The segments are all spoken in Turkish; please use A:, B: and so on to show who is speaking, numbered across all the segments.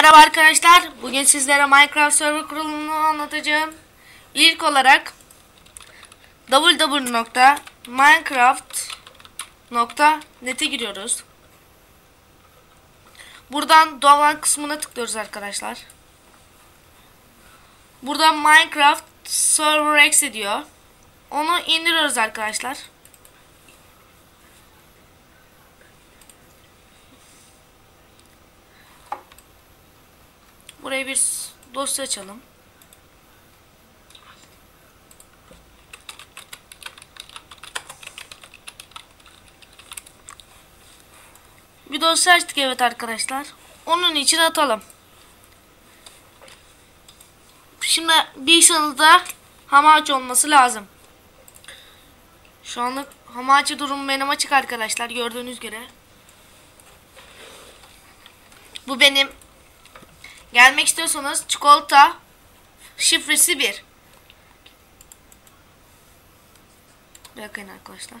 A: Merhaba arkadaşlar. Bugün sizlere Minecraft server kurulumunu anlatacağım. İlk olarak www.minecraft.net'e giriyoruz. Buradan download kısmına tıklıyoruz arkadaşlar. Buradan Minecraft Server X diyor. Onu indiriyoruz arkadaşlar. Buraya bir dosya açalım. Bir dosya açtık evet arkadaşlar. Onun için atalım. Şimdi bilgisayarınızda hamaç olması lazım. Şu anlık hamaçı durum benim açık arkadaşlar gördüğünüz göre. Bu benim Gelmek istiyorsanız çikolata şifresi 1. Bakın arkadaşlar.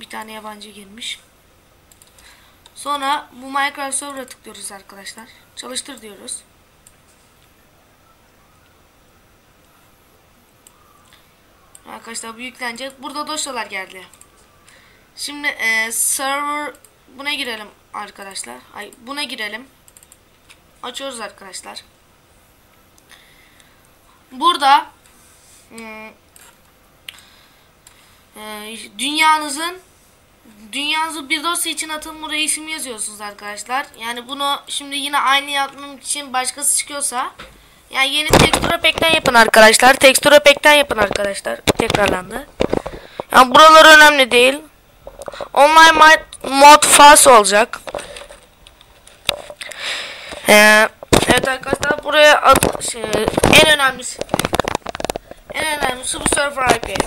A: Bir tane yabancı girmiş. Sonra bu Minecraft server'a tıklıyoruz arkadaşlar. Çalıştır diyoruz. Arkadaşlar bu yüklenecek. Burada dosyalar geldi. Şimdi e, server buna girelim arkadaşlar. Ay buna girelim açıyoruz arkadaşlar. Burada hmm, e, dünyanızın dünyanızı bir dosya için atın buraya isim yazıyorsunuz arkadaşlar. Yani bunu şimdi yine aynı yapmam için başkası çıkıyorsa yani yeni texture pack'ten yapın arkadaşlar. Texture pack'ten yapın arkadaşlar. Tekrarlandı. Yani buralar önemli değil. Online mod fast olacak. Ee, evet arkadaşlar buraya ad, şey, en önemlisi en önemlisi bu server IP.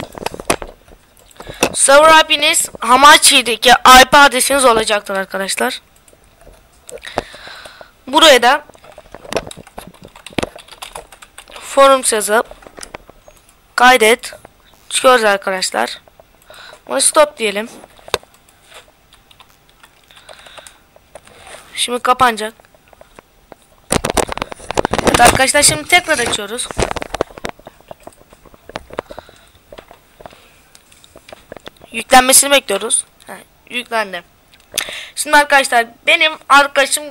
A: Server IP'niz Hamachi'deki IP adresiniz olacaktır arkadaşlar. Buraya da forum yazıp kaydet çıkıyoruz arkadaşlar. Bunu stop diyelim. Şimdi kapanacak. Evet arkadaşlar şimdi tekrar açıyoruz. Yüklenmesini bekliyoruz. Ha, yüklendi. Şimdi arkadaşlar benim arkadaşım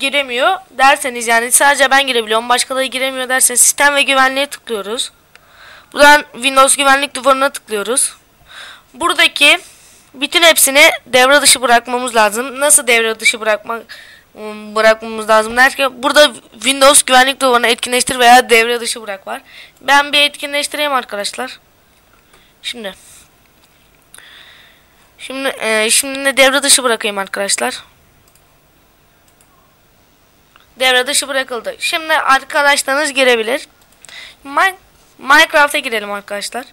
A: giremiyor derseniz yani sadece ben girebiliyorum başkaları giremiyor derseniz sistem ve güvenliğe tıklıyoruz. Buradan Windows güvenlik duvarına tıklıyoruz. Buradaki bütün hepsini devre dışı bırakmamız lazım. Nasıl devre dışı bırakmak bırakmamız lazım derken burada Windows güvenlik duvarını etkinleştir veya devre dışı bırak var. Ben bir etkinleştireyim arkadaşlar. Şimdi Şimdi e, şimdi de devre dışı bırakayım arkadaşlar. Devre dışı bırakıldı. Şimdi arkadaşlarınız girebilir. Minecraft'a girelim arkadaşlar.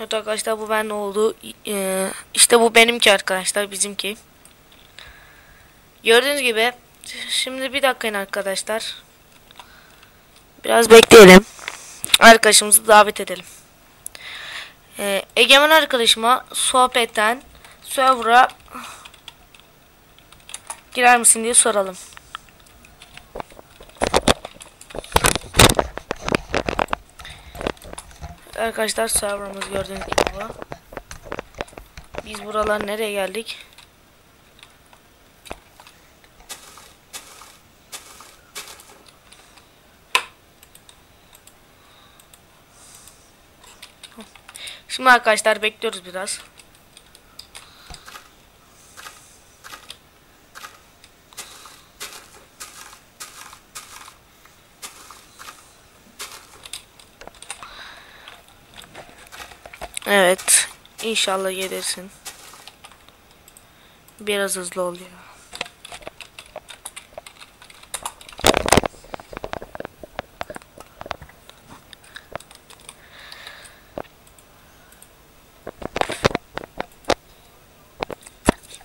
A: Evet arkadaşlar bu ben oldu. Ee, işte bu benimki arkadaşlar bizimki. Gördüğünüz gibi şimdi bir dakika arkadaşlar. Biraz bekleyelim. Arkadaşımızı davet edelim. Ee, Egemen arkadaşıma sohbetten server'a girer misin diye soralım. Arkadaşlar serverımız gördüğünüz gibi bu. Biz buralar nereye geldik? Şimdi arkadaşlar bekliyoruz biraz. Evet. İnşallah gelirsin. Biraz hızlı oluyor.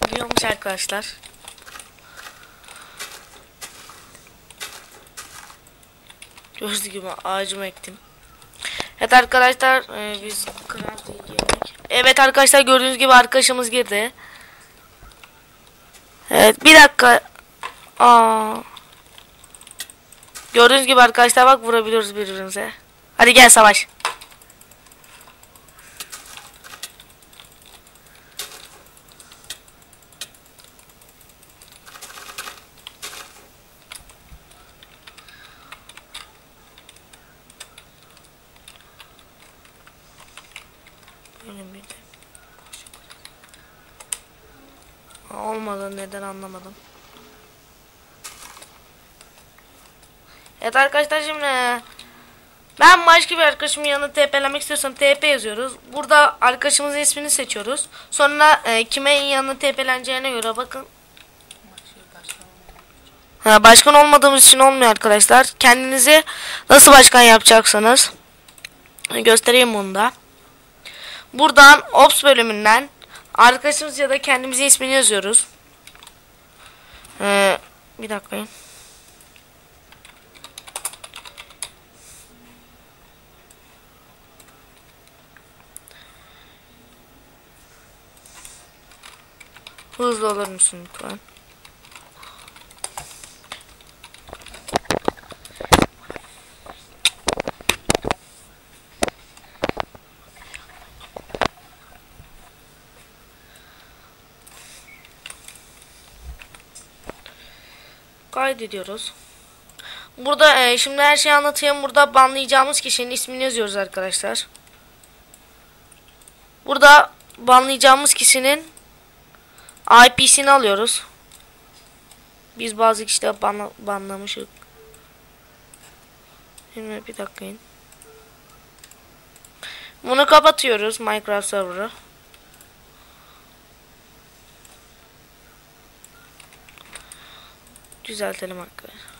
A: Biliyormuş arkadaşlar. Gördüğünüz gibi ağacımı ektim. Evet arkadaşlar e, biz Evet arkadaşlar gördüğünüz gibi arkadaşımız girdi. Evet bir dakika. Aa. Gördüğünüz gibi arkadaşlar bak vurabiliyoruz birbirimize. Hadi gel savaş. Benim bir de. Olmadı neden anlamadım. Evet arkadaşlar şimdi ben başka bir arkadaşımın yanına TP'lemek istiyorsam TP yazıyoruz. Burada arkadaşımızın ismini seçiyoruz. Sonra e, kime yanına TP'leneceğine göre bakın. Ha, başkan olmadığımız için olmuyor arkadaşlar. Kendinizi nasıl başkan yapacaksanız göstereyim bunu da. Buradan Ops bölümünden arkadaşımız ya da kendimizin ismini yazıyoruz. Ee, bir dakika. Hızlı olur musun lütfen? Kaydediyoruz. Burada e, şimdi her şeyi anlatayım. Burada banlayacağımız kişinin ismini yazıyoruz arkadaşlar. Burada banlayacağımız kişinin IP'sini alıyoruz. Biz bazı kişiler banla, banlamışız. Şimdi bir dakika. Bunu kapatıyoruz Minecraft server'ı. Düzeltelim arkadaşlar.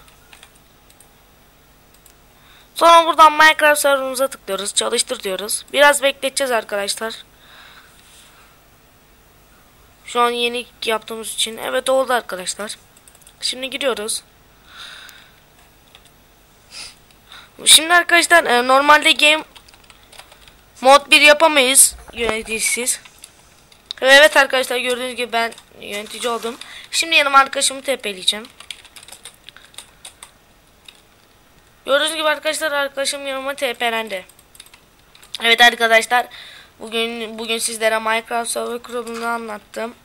A: Sonra buradan Minecraft server'ımıza tıklıyoruz. Çalıştır diyoruz. Biraz bekleteceğiz arkadaşlar. Şu an yeni yaptığımız için. Evet oldu arkadaşlar. Şimdi giriyoruz. Şimdi arkadaşlar e, normalde game mod 1 yapamayız yöneticisiz. Evet arkadaşlar gördüğünüz gibi ben yönetici oldum. Şimdi yanıma arkadaşımı tepeleyeceğim. Gördüğünüz gibi arkadaşlar arkadaşım yanıma tepelendi. Evet arkadaşlar bugün bugün sizlere Minecraft server kurulumunu anlattım.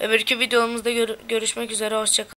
A: Öbürkü videomuzda gör görüşmek üzere hoşçakalın.